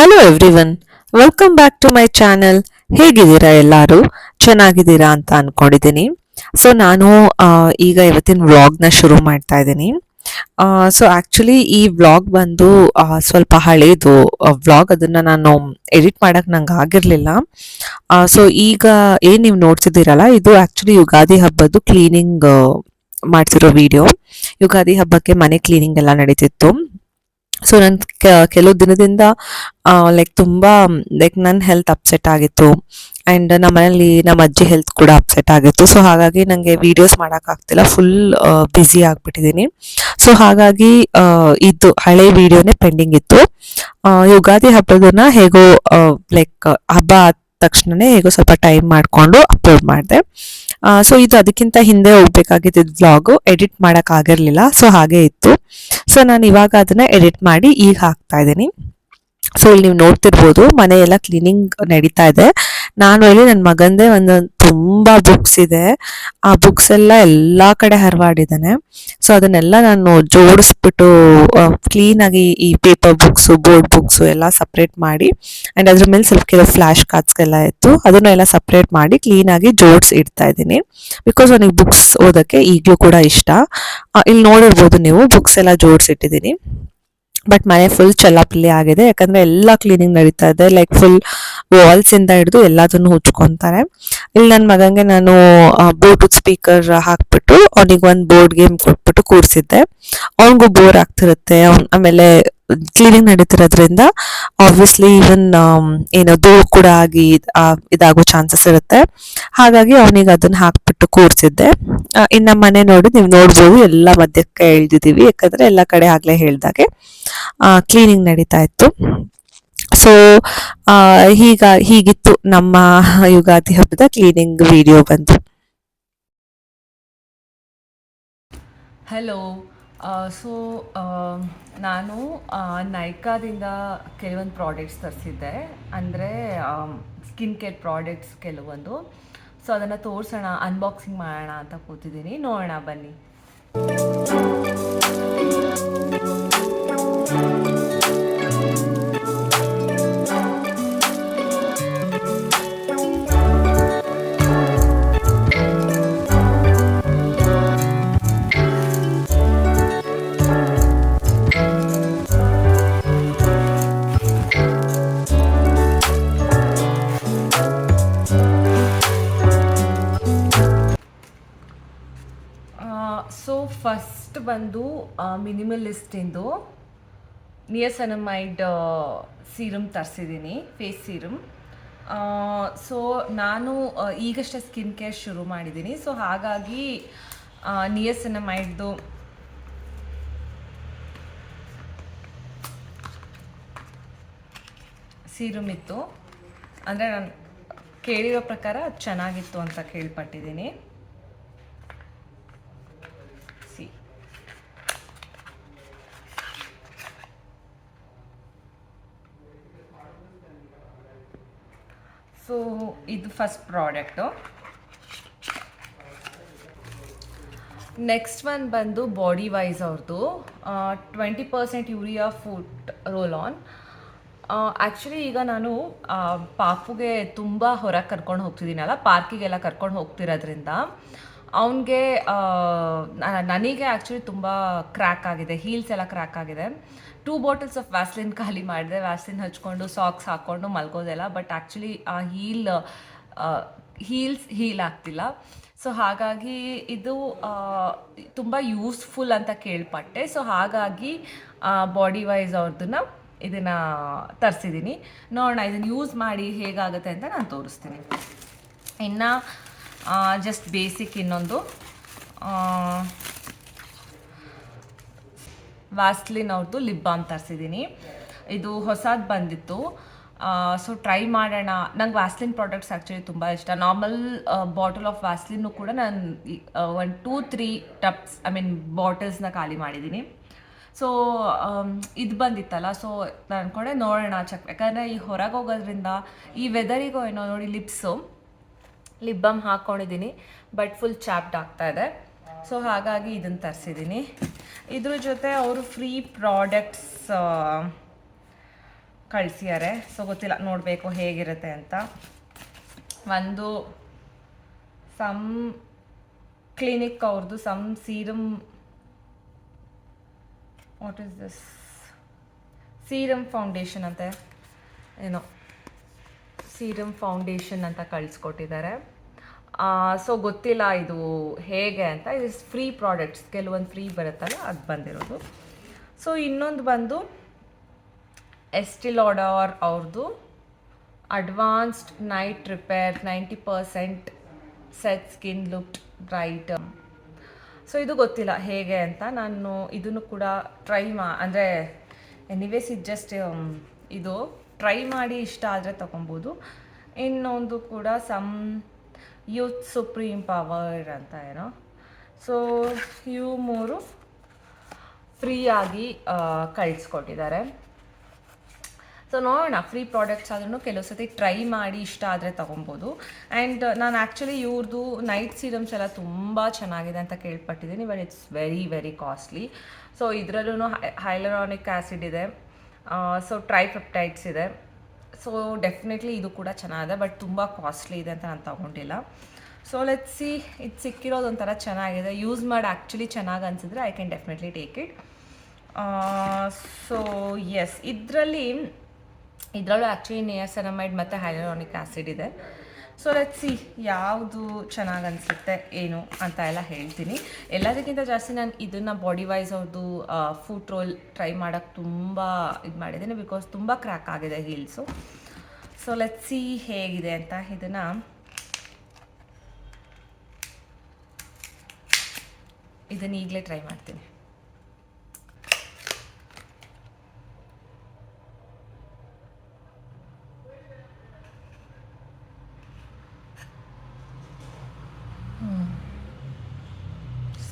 Hello everyone welcome back to my channel ಹೇಗಿದ್ದೀರಾ ಎಲ್ಲರೂ? ಚೆನ್ನಾಗಿದ್ದೀರಾ ಅಂತ ಅಂದ್ಕೊಂಡಿದ್ದೀನಿ ಸೊ ನಾನು ಈಗ ಇವತ್ತಿನ ವ್ಲಾಗ್ನ ಶುರು ಮಾಡ್ತಾ ಇದ್ದೀನಿ. ಸೊ ಆಕ್ಚುಲಿ ಈ ವ್ಲಾಗ್ ಬಂದು ಸ್ವಲ್ಪ ಹಳೇದು. ವ್ಲಾಗ್ ಅದನ್ನ ನಾನು ಎಡಿಟ್ ಮಾಡಕ್ ನಂಗೆ ಆಗಿರಲಿಲ್ಲ. ಸೊ ಈಗ ಏನು ನೀವು ನೋಡ್ತಿದ್ದೀರಲ್ಲ, ಇದು ಆಕ್ಚುಲಿ ಯುಗಾದಿ ಹಬ್ಬದ್ದು ಕ್ಲೀನಿಂಗ್ ಮಾಡ್ತಿರೋ ವಿಡಿಯೋ ಯುಗಾದಿ ಹಬ್ಬಕ್ಕೆ ಮನೆ ಕ್ಲೀನಿಂಗ್ ಎಲ್ಲ ನಡೀತಿತ್ತು. ಸೊ ನನ್ ಕೆಲವು ದಿನದಿಂದ ಲೈಕ್ ತುಂಬಾ ಲೈಕ್ ನನ್ನ ಹೆಲ್ತ್ ಅಪ್ಸೆಟ್ ಆಗಿತ್ತು. ಅಂಡ್ ನಮ್ಮ ಮನೇಲಿ ನಮ್ಮ ಅಜ್ಜಿ ಹೆಲ್ತ್ ಕೂಡ ಅಪ್ಸೆಟ್ ಆಗಿತ್ತು. ಸೊ ಹಾಗಾಗಿ ನನಗೆ ವಿಡಿಯೋಸ್ ಮಾಡೋಕ್ಕಾಗ್ತಿಲ್ಲ ಫುಲ್ ಬ್ಯುಸಿ ಆಗಿಬಿಟ್ಟಿದ್ದೀನಿ ಸೊ ಹಾಗಾಗಿ ಇದು ಹಳೆ ವಿಡಿಯೋನೇ ಪೆಂಡಿಂಗ್ ಇತ್ತು. ಯುಗಾದಿ ಹಬ್ಬದನ್ನ ಹೇಗೋ ಲೈಕ್ ಹಬ್ಬ ಆದ ತಕ್ಷಣನೇ ಹೇಗೋ ಸ್ವಲ್ಪ ಟೈಮ್ ಮಾಡಿಕೊಂಡು ಅಪ್ಲೋಡ್ ಮಾಡಿದೆ. ಸೊ ಇದು ಅದಕ್ಕಿಂತ ಹಿಂದೆ ಹೋಗ್ಬೇಕಾಗಿದ್ದು ವ್ಲಾಗು ಎಡಿಟ್ ಮಾಡೋಕ್ಕಾಗಿರಲಿಲ್ಲ ಸೊ ಹಾಗೆ ಇತ್ತು. ಸೊ ನಾನು ಇವಾಗ ಅದನ್ನ ಎಡಿಟ್ ಮಾಡಿ ಈಗ ಹಾಕ್ತಾ ಇದ್ದೀನಿ. ಸೊ ಇಲ್ಲಿ ನೀವು ನೋಡ್ತಿರ್ಬೋದು, ಮನೆಯೆಲ್ಲ ಕ್ಲೀನಿಂಗ್ ನಡೀತಾ ಇದೆ. ನಾನು ಹೇಳಿ ನನ್ನ ಮಗಂದೇ ಒಂದು ತುಂಬಾ ಬುಕ್ಸ್ ಇದೆ. ಆ ಬುಕ್ಸ್ ಎಲ್ಲ ಎಲ್ಲಾ ಕಡೆ ಹರವಾಡಿದ್ದಾನೆ. ಸೊ ಅದನ್ನೆಲ್ಲ ನಾನು ಜೋಡಿಸ್ಬಿಟ್ಟು ಕ್ಲೀನ್ ಆಗಿ ಈ ಪೇಪರ್ ಬುಕ್ಸು ಬೋರ್ಡ್ ಬುಕ್ಸು ಎಲ್ಲ ಸಪ್ರೇಟ್ ಮಾಡಿ ಅಂಡ್ ಅದ್ರ ಮೇಲೆ ಸ್ವಲ್ಪ ಕೆಲವು ಫ್ಲ್ಯಾಶ್ ಕಾರ್ಡ್ಸ್ಗೆಲ್ಲ ಇತ್ತು ಅದನ್ನ ಎಲ್ಲ ಸಪ್ರೇಟ್ ಮಾಡಿ ಕ್ಲೀನ್ ಆಗಿ ಜೋಡಿಸಿ ಇಡ್ತಾ ಇದ್ದೀನಿ. ಬಿಕಾಸ್ ಅವನಿಗೆ ಬುಕ್ಸ್ ಓದಕ್ಕೆ ಈಗಲೂ ಕೂಡ ಇಷ್ಟ. ಇಲ್ಲಿ ನೋಡಿರ್ಬೋದು ನೀವು ಬುಕ್ಸ್ ಎಲ್ಲ ಜೋಡಿಸಿಟ್ಟಿದ್ದೀನಿ. ಬಟ್ ಮನೆ ಫುಲ್ ಚಲ್ಲಾಪಿಲ್ಲಿ ಆಗಿದೆ. ಯಾಕಂದ್ರೆ ಎಲ್ಲ ಕ್ಲೀನಿಂಗ್ ನಡೀತಾ ಇದೆ. ಲೈಕ್ ಫುಲ್ ವಾಲ್ಸ್ ಇಂದ ಹಿಡಿದು ಎಲ್ಲದನ್ನು ಹುಚ್ಕೊಂತಾರೆ ಇಲ್ಲಿ ನನ್ನ ಮಗಂಗೆ ನಾನು ಬ್ಲೂಟೂತ್ ಸ್ಪೀಕರ್ ಹಾಕ್ಬಿಟ್ಟು ಅವನಿಗೆ ಒಂದು ಬೋರ್ಡ್ ಗೇಮ್ ಕೂರಿಸಿದ್ದೆ ಅವನಿಗೂ ಬೋರ್ ಆಗ್ತಿರುತ್ತೆ. ಅವ್ನ್ ಆಮೇಲೆ ಕ್ಲೀನಿಂಗ್ ನಡೀತಿರೋದ್ರಿಂದ ಆಬ್ವಿಯಸ್ಲಿ ಈವನ್ ಏನೋ ಧೂಳು ಕೂಡ ಆಗಿ ಇದ್- ಇದಾಗೋ ಚಾನ್ಸಸ್ ಇರುತ್ತೆ. ಹಾಗಾಗಿ ಅವನಿಗೆ ಅದನ್ನ ಹಾಕ್ಬಿಟ್ಟು ಕೂರಿಸಿದ್ದೆ ಇನ್ನ ಮನೆ ನೋಡಿ ನೀವು ನೋಡ್ಬೋದು. ಎಲ್ಲ ಮಧ್ಯಕ್ಕೆ ಎಳ್ದಿದ್ದೀವಿ ಯಾಕಂದ್ರೆ ಎಲ್ಲ ಕಡೆ ಆಗಲೇ ಹೇಳಿದಾಗೆ ಕ್ಲೀನಿಂಗ್ ನಡೀತಾ ಇತ್ತು. ಸೊ ಹೀಗ, ಹೀಗಿತ್ತು ನಮ್ಮ ಯುಗಾದಿ ಹಬ್ಬದ ಕ್ಲೀನಿಂಗ್ ವಿಡಿಯೋ ಬಂದು ಹಲೋ ಸೊ ನಾನು ನೈಕಾದಿಂದ ಕೆಲವೊಂದು ಪ್ರಾಡಕ್ಟ್ಸ್ ತರಿಸಿದ್ದೆ. ಅಂದರೆ ಸ್ಕಿನ್ ಕೇರ್ ಪ್ರಾಡಕ್ಟ್ಸ್ ಕೆಲವೊಂದು. ಸೊ ಅದನ್ನು ತೋರಿಸೋಣ ಅನ್ಬಾಕ್ಸಿಂಗ್ ಮಾಡೋಣ ಅಂತ ಕೂತಿದ್ದೀನಿ. ನೋಡೋಣ, ಬನ್ನಿ. ಬಂದು ಮಿನಿಮಲಿಸ್ಟಿಂದು ನಿಯಸನಮೈಡ್ ಸೀರಮ್ ತರಿಸಿದ್ದೀನಿ ಫೇಸ್ ಸೀರಮ್ ಸೊ ನಾನು ಈಗಷ್ಟೇ ಸ್ಕಿನ್ ಕೇರ್ ಶುರು ಮಾಡಿದ್ದೀನಿ. ಸೊ ಹಾಗಾಗಿ ನಿಯಸನಮೈಡ್ದು ಸೀರಮ್ ಇತ್ತು. ಅಂದರೆ ನಾನು ಕೇಳಿರೋ ಪ್ರಕಾರ ಚೆನ್ನಾಗಿತ್ತು ಅಂತ ಕೇಳ್ಪಟ್ಟಿದ್ದೀನಿ. ಸೊ ಇದು ಫಸ್ಟ್ ಪ್ರಾಡಕ್ಟು ನೆಕ್ಸ್ಟ್ ಒನ್ ಬಂದು ಬಾಡಿ ವೈಸ್ ಅವ್ರದ್ದು twenty percent urea foot roll on actually ಈಗ ನಾನು ಪಾಪುಗೆ ತುಂಬ ಹೊರಗೆ ಕರ್ಕೊಂಡು ಹೋಗ್ತಿದ್ದೀನಲ್ಲ ಪಾರ್ಕಿಗೆಲ್ಲ ಕರ್ಕೊಂಡು ಹೋಗ್ತಿರೋದ್ರಿಂದ ಅವನಿಗೆ ನನಗೆ ಆ್ಯಕ್ಚುಲಿ ತುಂಬ ಕ್ರ್ಯಾಕ್ ಆಗಿದೆ ಹೀಲ್ಸ್ ಎಲ್ಲ ಕ್ರ್ಯಾಕ್ ಆಗಿದೆ. ಟೂ ಬಾಟಲ್ಸ್ ಆಫ್ ವ್ಯಾಸ್ಲಿನ್ ಖಾಲಿ ಮಾಡಿದೆ ವ್ಯಾಸ್ಲಿನ್ ಹಚ್ಕೊಂಡು ಸಾಕ್ಸ್ ಹಾಕ್ಕೊಂಡು ಮಲ್ಕೋದೆಲ್ಲ ಬಟ್ ಆ್ಯಕ್ಚುಲಿ ಆ ಹೀಲ್ ಹೀಲ್ಸ್ ಹೀಲ್ ಆಗ್ತಿಲ್ಲ. ಸೊ ಹಾಗಾಗಿ ಇದು ತುಂಬ ಯೂಸ್ಫುಲ್ ಅಂತ ಕೇಳ್ಪಟ್ಟೆ. ಸೊ ಹಾಗಾಗಿ ಬಾಡಿ ವೈಸ್ ಅವ್ರದನ್ನ ಇದನ್ನು ತರಿಸಿದ್ದೀನಿ ನೋಡೋಣ, ಇದನ್ನು ಯೂಸ್ ಮಾಡಿ ಹೇಗಾಗುತ್ತೆ ಅಂತ ನಾನು ತೋರಿಸ್ತೀನಿ. ಇನ್ನು ಜಸ್ಟ್ ಬೇಸಿಕ್ ಇನ್ನೊಂದು. ವ್ಯಾಸ್ಲಿನ್ ಅವ್ರದ್ದು ಲಿಪ್ ಬಾಮ್ ತರಿಸಿದ್ದೀನಿ ಇದು ಹೊಸದು ಬಂದಿತ್ತು. ಸೊ ಟ್ರೈ ಮಾಡೋಣ. ನಂಗೆ ವ್ಯಾಸ್ಲಿನ್ ಪ್ರಾಡಕ್ಟ್ಸ್ ಆ್ಯಕ್ಚುಲಿ ತುಂಬ ಇಷ್ಟ. ನಾರ್ಮಲ್ ಬಾಟಲ್ ಆಫ್ ವ್ಯಾಸ್ಲಿನ್ನು ಕೂಡ ನಾನು one two three tubs I mean ಬಾಟಲ್ಸ್ನ ಖಾಲಿ ಮಾಡಿದ್ದೀನಿ ಸೊ ಇದು ಬಂದಿತ್ತಲ್ಲ ಸೊ ನಾನು ಅನ್ಕೊಂಡೆ ನೋಡೋಣ ಚೆಕ್ ಯಾಕಂದರೆ ಈ ಹೊರಗೆ ಹೋಗೋದ್ರಿಂದ ಈ ವೆದರಿಗೋ ಏನೋ ನೋಡಿ ಲಿಪ್ಸು ಲಿಪ್ ಬಾಮ್ ಹಾಕ್ಕೊಂಡಿದ್ದೀನಿ ಬಟ್ ಫುಲ್ ಚಾಪ್ಡ್ ಆಗ್ತಾ ಇದೆ. ಸೊ ಹಾಗಾಗಿ ಇದನ್ನು ತರಿಸಿದ್ದೀನಿ. ಇದ್ರ ಜೊತೆ ಅವರು ಫ್ರೀ ಪ್ರಾಡಕ್ಟ್ಸ್ ಕಳಿಸ್ಯಾರೆ ಸೊ ಗೊತ್ತಿಲ್ಲ, ನೋಡಬೇಕು ಹೇಗಿರುತ್ತೆ ಅಂತ. ಒಂದು ಸಮ್ ಕ್ಲಿನಿಕ್ ಅವ್ರದ್ದು some serum what is this serum foundation ಅಂತೆ, ಏನೋ. ಸೀರಮ್ ಫೌಂಡೇಶನ್ ಅಂತ ಕಳಿಸ್ಕೊಟ್ಟಿದ್ದಾರೆ. ಸೊ ಗೊತ್ತಿಲ್ಲ ಇದು ಹೇಗೆ ಅಂತ. ಇದು ಫ್ರೀ ಪ್ರಾಡಕ್ಟ್ಸ್ ಕೆಲವೊಂದು ಫ್ರೀ ಬರುತ್ತಲ್ಲ, ಅದು ಬಂದಿರೋದು. ಸೊ ಇನ್ನೊಂದು ಬಂದು ಎಸ್ಟಿಲಾಡಾರ್ ಅವ್ರದ್ದು advanced night repair ninety percent set skin look bright so ಇದು ಗೊತ್ತಿಲ್ಲ ಹೇಗೆ ಅಂತ. ನಾನು ಇದನ್ನು ಕೂಡ ಟ್ರೈ ಮಾ ಅಂದರೆ ಎನಿವೇಸ್ ಇದು ಜಸ್ಟ್ ಇದು ಟ್ರೈ ಮಾಡಿ ಇಷ್ಟ ಆದರೆ ತೊಗೊಬೋದು. ಇನ್ನೊಂದು ಕೂಡ ಸಮ್ ಯೂತ್ ಸುಪ್ರೀಂ ಪವರ್ ಅಂತ ಏನೋ. ಸೊ ಇವು ಮೂರು ಫ್ರೀಯಾಗಿ ಕಳಿಸ್ಕೊಟ್ಟಿದ್ದಾರೆ. ಸೊ ನೋಡೋಣ ಫ್ರೀ ಪ್ರಾಡಕ್ಟ್ಸ್ ಆದ್ರೂ ಕೆಲವು ಸತಿ ಟ್ರೈ ಮಾಡಿ ಇಷ್ಟ ಆದರೆ ತೊಗೊಬೋದು. ಆ್ಯಂಡ್ ನಾನು ಆ್ಯಕ್ಚುಲಿ ಇವ್ರದ್ದು ನೈಟ್ ಸೀರಮ್ಸ್ ಎಲ್ಲ ತುಂಬ ಚೆನ್ನಾಗಿದೆ ಅಂತ ಕೇಳ್ಪಟ್ಟಿದ್ದೀನಿ but it's very very costly so ಇದರಲ್ಲೂ ಹೈಲರಾನಿಕ್ ಆ್ಯಸಿಡ್ ಇದೆ. ಸೊ ಟ್ರೈಪೆಪ್ಟೈಡ್ಸ್ ಇದೆ. ಸೊ ಡೆಫಿನೆಟ್ಲಿ ಇದು ಕೂಡ ಚೆನ್ನಾಗಿದೆ ಬಟ್ ತುಂಬ ಕಾಸ್ಟ್ಲಿ ಇದೆ ಅಂತ ನಾನು ತೊಗೊಂಡಿಲ್ಲ. ಸೊ ಲೆಟ್ ಸಿ ಇದು ಸಿಕ್ಕಿರೋದು ಒಂಥರ ಚೆನ್ನಾಗಿದೆ. ಯೂಸ್ ಮಾಡಿ ಆ್ಯಕ್ಚುಲಿ ಚೆನ್ನಾಗಿ ಅನಿಸಿದ್ರೆ I can definitely take it so yes ಇದರಲ್ಲಿ, ಇದರಲ್ಲೂ ಆ್ಯಕ್ಚುಲಿ ನಿಯಸನಮೈಡ್ ಮತ್ತು ಹೈಲೋನಿಕ್ ಆ್ಯಸಿಡ್ ಇದೆ. ಸೊ ಲೆಟ್ ಸಿ ಯಾವುದು ಚೆನ್ನಾಗಿ ಅನಿಸುತ್ತೆ ಏನು ಅಂತ ಎಲ್ಲ ಹೇಳ್ತೀನಿ. ಎಲ್ಲದಕ್ಕಿಂತ ಜಾಸ್ತಿ ನಾನು ಇದನ್ನು ಬಾಡಿ ವೈಸ್ ಅವ್ರದ್ದು ಫುಟ್ ರೋಲ್ ಟ್ರೈ ಮಾಡೋಕ್ಕೆ ತುಂಬ ಇದು ಮಾಡಿದ್ದೀನಿ ಬಿಕಾಸ್ ತುಂಬ ಕ್ರ್ಯಾಕ್ ಆಗಿದೆ ಹೀಲ್ಸು ಸೊ ಲೆಟ್ ಸಿ ಹೇಗಿದೆ ಅಂತ ಇದನ್ನು. ಇದನ್ನು ಈಗಲೇ ಟ್ರೈ ಮಾಡ್ತೀನಿ.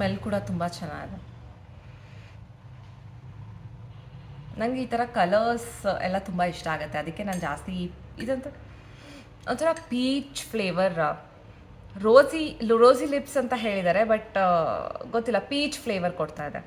ಸ್ಮೆಲ್ ಕೂಡ ತುಂಬ ಚೆನ್ನಾಗಿದೆ. ನನಗೆ ಈ ಥರ ಕಲರ್ಸ್ ಎಲ್ಲ ತುಂಬ ಇಷ್ಟ ಆಗುತ್ತೆ. ಅದಕ್ಕೆ ನಾನು ಜಾಸ್ತಿ ಇದಂತ ಒಂಥರ peach flavour rosy rosy lips ಅಂತ ಹೇಳಿದ್ದಾರೆ ಬಟ್ ಗೊತ್ತಿಲ್ಲ ಪೀಚ್ ಫ್ಲೇವರ್ ಕೊಡ್ತಾ ಇದೆ.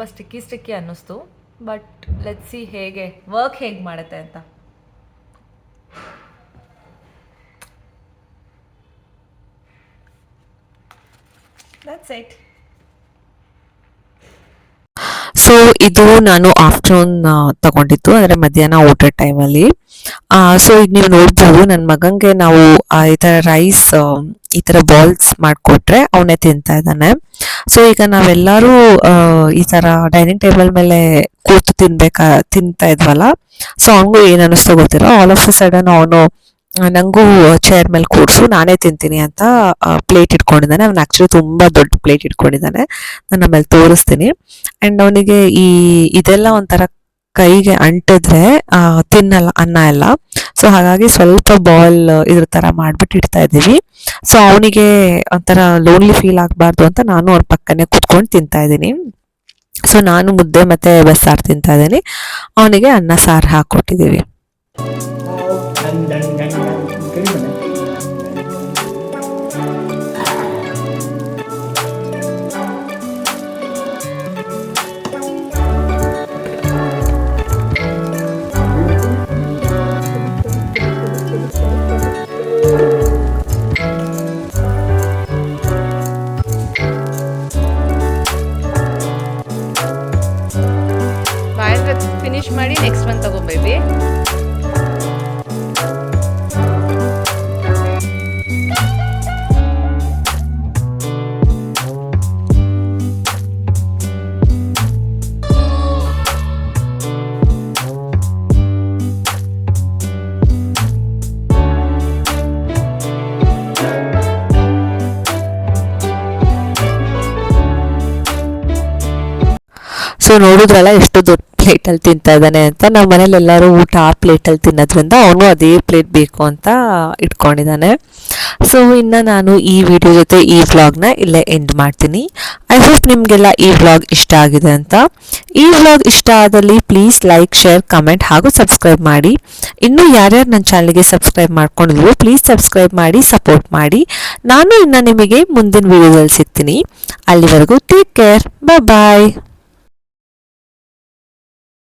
ಸ್ವಲ್ಪ ಸ್ಟಿಕ್ಕಿ ಸ್ಟಿಕ್ಕಿ ಅನ್ನಿಸ್ತಾ. ಬಟ್ ಲೆಟ್ ಸಿ ಹೇಗೆ ವರ್ಕ್ ಹೇಗೆ ಮಾಡುತ್ತೆ ಅಂತ. ಸೊ ಇದು ನಾನು ಆಫ್ಟರ್ನೂನ್ ತಗೊಂಡಿದ್ದು, ಅಂದರೆ ಮಧ್ಯಾಹ್ನ ಊಟದ ಟೈಮಲ್ಲಿ ಸೊ ಈಗ ನೀವು ನೋಡ್ಬೋದು ನನ್ನ ಮಗಂಗೆ ನಾವು ಈ ಥರ ರೈಸ್ ಈ ಥರ ಬಾಲ್ಸ್ ಮಾಡಿಕೊಟ್ರೆ ಅವನೇ ತಿಂತಾ ಇದ್ದಾನೆ. ಸೊ ಈಗ ನಾವೆಲ್ಲರೂ ಈ ಥರ ಡೈನಿಂಗ್ ಟೇಬಲ್ ಮೇಲೆ ಕೂತು ತಿನ್ಬೇಕಾ, ತಿಂತಾ ಇದ್ವಲ್ಲ ಸೊ ಅವನಿಗೂ ಏನು ಅನ್ನಿಸ್ತೋ ಗೊತ್ತಿಲ್ಲ ಆಲ್ ಆಫ್ ದ ಸಡನ್ ಅವನು ನನಗೂ ಚೇರ್ ಮೇಲೆ ಕೂರಿಸು ನಾನೇ ತಿಂತೀನಿ ಅಂತ ಪ್ಲೇಟ್ ಇಟ್ಕೊಂಡಿದ್ದಾನೆ. ಅವ್ನು ಆ್ಯಕ್ಚುಲಿ ತುಂಬ ದೊಡ್ಡ ಪ್ಲೇಟ್ ಇಟ್ಕೊಂಡಿದ್ದಾನೆ. ನಾನು ಆಮೇಲೆ ತೋರಿಸ್ತೀನಿ. ಆ್ಯಂಡ್ ಅವನಿಗೆ ಈ, ಇದೆಲ್ಲ ಒಂಥರ ಕೈಗೆ ಅಂಟಿದ್ರೆ ತಿನ್ನಲ್ಲ, ಅನ್ನ ಎಲ್ಲ. ಸೊ ಹಾಗಾಗಿ ಸ್ವಲ್ಪ ಬಾಲ್ ಇದ್ರ ಥರ ಮಾಡ್ಬಿಟ್ಟು ಇಡ್ತಾ ಇದ್ದೀವಿ. ಸೊ ಅವನಿಗೆ ಒಂಥರ ಲೋನ್ಲಿ ಫೀಲ್ ಆಗಬಾರ್ದು ಅಂತ ನಾನು ಅವ್ರ ಪಕ್ಕನೇ ಕೂತ್ಕೊಂಡು ತಿಂತಾ ಇದ್ದೀನಿ. ಸೊ ನಾನು ಮುದ್ದೆ ಮತ್ತೆ ಬಸ್ಸಾರು ತಿಂತಾ ಇದ್ದೀನಿ. ಅವನಿಗೆ ಅನ್ನ ಸಾರು ಹಾಕ್ಕೊಟ್ಟಿದ್ದೀವಿ. ಮಾಡಿ ನೆಕ್ಸ್ಟ್ ಮಂತ್ ತಗೊಂಬೇಬಿ ಸೊ ನೋಡಿದ್ರಲ್ಲ ಎಷ್ಟು ದೊಡ್ಡ ಪ್ಲೇಟಲ್ಲಿ ತಿಂತಾ ಇದ್ದಾನೆ ಅಂತ. ನಮ್ಮ ಮನೇಲಿ ಎಲ್ಲರೂ ಊಟ ಆ ಪ್ಲೇಟಲ್ಲಿ ತಿನ್ನೋದ್ರಿಂದ ಅವನು ಅದೇ ಪ್ಲೇಟ್ ಬೇಕು ಅಂತ ಇಟ್ಕೊಂಡಿದ್ದಾನೆ. ಸೊ ಇನ್ನು ನಾನು ಈ ವಿಡಿಯೋ ಜೊತೆ ಈ ವ್ಲಾಗ್ನ ಇಲ್ಲೇ ಎಂಡ್ ಮಾಡ್ತೀನಿ. ಐ ಹೋಪ್ ನಿಮಗೆಲ್ಲ ಈ ವ್ಲಾಗ್ ಇಷ್ಟ ಆಗಿದೆ ಅಂತ. ಈ ವ್ಲಾಗ್ ಇಷ್ಟ ಆದಲ್ಲಿ ಪ್ಲೀಸ್ ಲೈಕ್ ಶೇರ್ ಕಮೆಂಟ್ ಹಾಗೂ ಸಬ್ಸ್ಕ್ರೈಬ್ ಮಾಡಿ. ಇನ್ನೂ ಯಾರ್ಯಾರು ನನ್ನ ಚಾನಲ್ಗೆ ಸಬ್ಸ್ಕ್ರೈಬ್ ಮಾಡ್ಕೊಂಡಿದ್ರು ಪ್ಲೀಸ್ ಸಬ್ಸ್ಕ್ರೈಬ್ ಮಾಡಿ ಸಪೋರ್ಟ್ ಮಾಡಿ. ನಾನು ಇನ್ನು ನಿಮಗೆ ಮುಂದಿನ ವಿಡಿಯೋದಲ್ಲಿ ಸಿಗ್ತೀನಿ. ಅಲ್ಲಿವರೆಗೂ ಟೇಕ್ ಕೇರ್ ಬಾಯ್